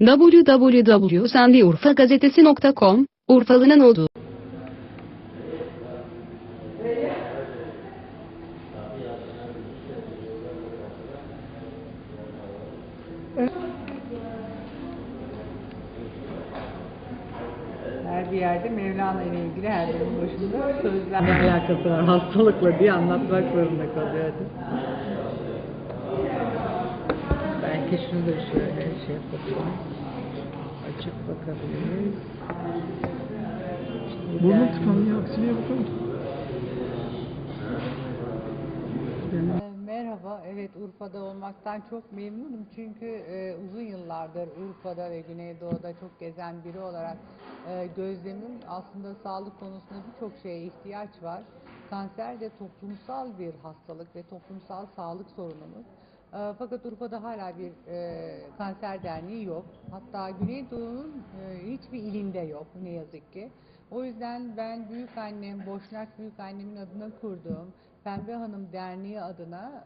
www.sendiurfagazetesi.com, Urfalı'nın olduğu Her bir yerde Mevlana ile ilgili her birinin başında sözler ne alakası var hastalıkla diye anlatmak zorunda kalıyordu. Belki şunu da şöyle şey yapalım. Açıp bakabiliriz. Dergi- tıkanıyor, aksine mısın? Ee, Merhaba, evet Urfa'da olmaktan çok memnunum çünkü e, uzun yıllardır Urfa'da ve Güneydoğu'da çok gezen biri olarak e, gözlemim aslında sağlık konusunda birçok şeye ihtiyaç var. Kanser de toplumsal bir hastalık ve toplumsal sağlık sorunumuz. E, fakat Urfa'da hala bir e, kanser derneği yok. Hatta Güneydoğu'nun e, hiçbir ilinde yok ne yazık ki. O yüzden ben büyük annem, Boşnak büyük annemin adına kurduğum Pembe Hanım Derneği adına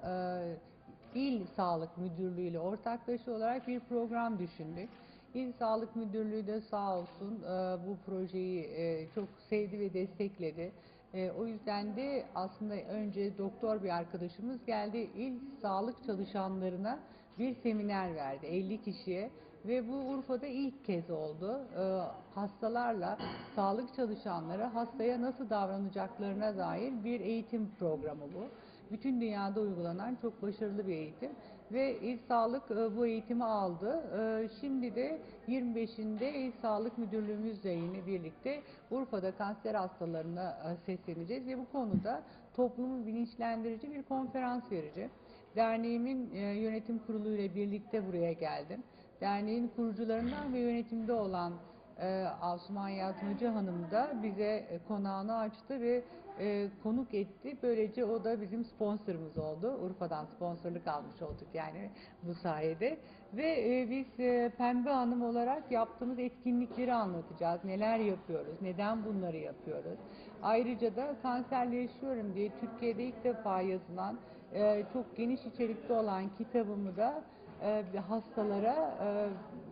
e, İl Sağlık Müdürlüğü ile ortaklaşa olarak bir program düşündük. İl Sağlık Müdürlüğü de sağ olsun e, bu projeyi e, çok sevdi ve destekledi. E, o yüzden de aslında önce doktor bir arkadaşımız geldi. İl sağlık çalışanlarına bir seminer verdi 50 kişiye ve bu Urfa'da ilk kez oldu. Ee, hastalarla sağlık çalışanları hastaya nasıl davranacaklarına dair bir eğitim programı bu. Bütün dünyada uygulanan çok başarılı bir eğitim ve İl Sağlık e, bu eğitimi aldı. Ee, Şimdi de 25'inde İl Sağlık Müdürlüğümüzle yine birlikte Urfa'da kanser hastalarına e, sesleneceğiz ve bu konuda toplumu bilinçlendirici bir konferans vereceğim. Derneğimin e, yönetim kurulu ile birlikte buraya geldim. Derneğin kurucularından ve yönetimde olan e, Asuman Yazmacı Hanım da bize e, konağını açtı ve e, konuk etti. Böylece o da bizim sponsorumuz oldu. Urfa'dan sponsorluk almış olduk yani bu sayede. Ve e, biz e, Pembe Hanım olarak yaptığımız etkinlikleri anlatacağız. Neler yapıyoruz, neden bunları yapıyoruz. Ayrıca da kanserle yaşıyorum diye Türkiye'de ilk defa yazılan e, çok geniş içerikli olan kitabımı da e, hastalara e,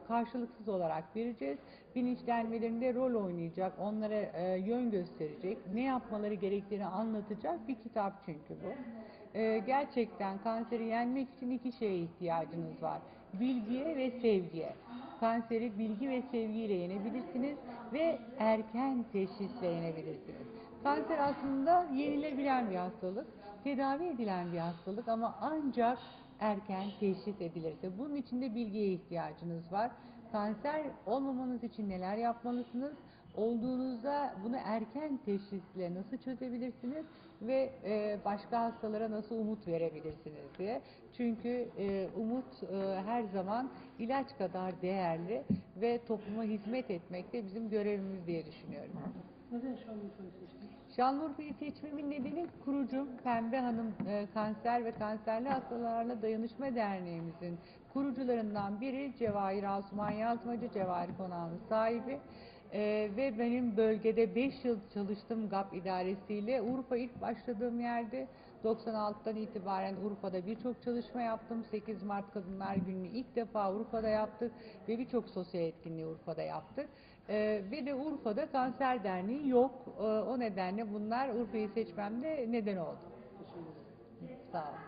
karşılıksız olarak vereceğiz. Bilinçlenmelerinde rol oynayacak, onlara e, yön gösterecek, ne yapmaları gerektiğini anlatacak bir kitap çünkü bu. E, gerçekten kanseri yenmek için iki şeye ihtiyacınız var. Bilgiye ve sevgiye. Kanseri bilgi ve sevgiyle yenebilirsiniz ve erken teşhisle yenebilirsiniz. Kanser aslında yenilebilen bir hastalık, tedavi edilen bir hastalık ama ancak erken teşhis edilirse. Bunun için de bilgiye ihtiyacınız var. Kanser olmamanız için neler yapmalısınız? Olduğunuzda bunu erken teşhisle nasıl çözebilirsiniz ve e, başka hastalara nasıl umut verebilirsiniz diye. Çünkü e, umut e, her zaman ilaç kadar değerli ve topluma hizmet etmek de bizim görevimiz diye düşünüyorum. Şanlıurfa'yı seçmemin nedeni kurucum Pembe Hanım e, Kanser ve Kanserli Hastalarla Dayanışma Derneğimizin kurucularından biri Cevahir Asuman Yazmacı, Cevahir Konağı'nın sahibi. E, ve benim bölgede 5 yıl çalıştım GAP idaresiyle. Urfa ilk başladığım yerde 96'dan itibaren Urfa'da birçok çalışma yaptım. 8 Mart Kadınlar Günü'nü ilk defa Urfa'da yaptık ve birçok sosyal etkinliği Urfa'da yaptık. Ee, ve de Urfa'da Kanser Derneği yok. Ee, o nedenle bunlar Urfa'yı seçmemde neden oldu. Sağ olun.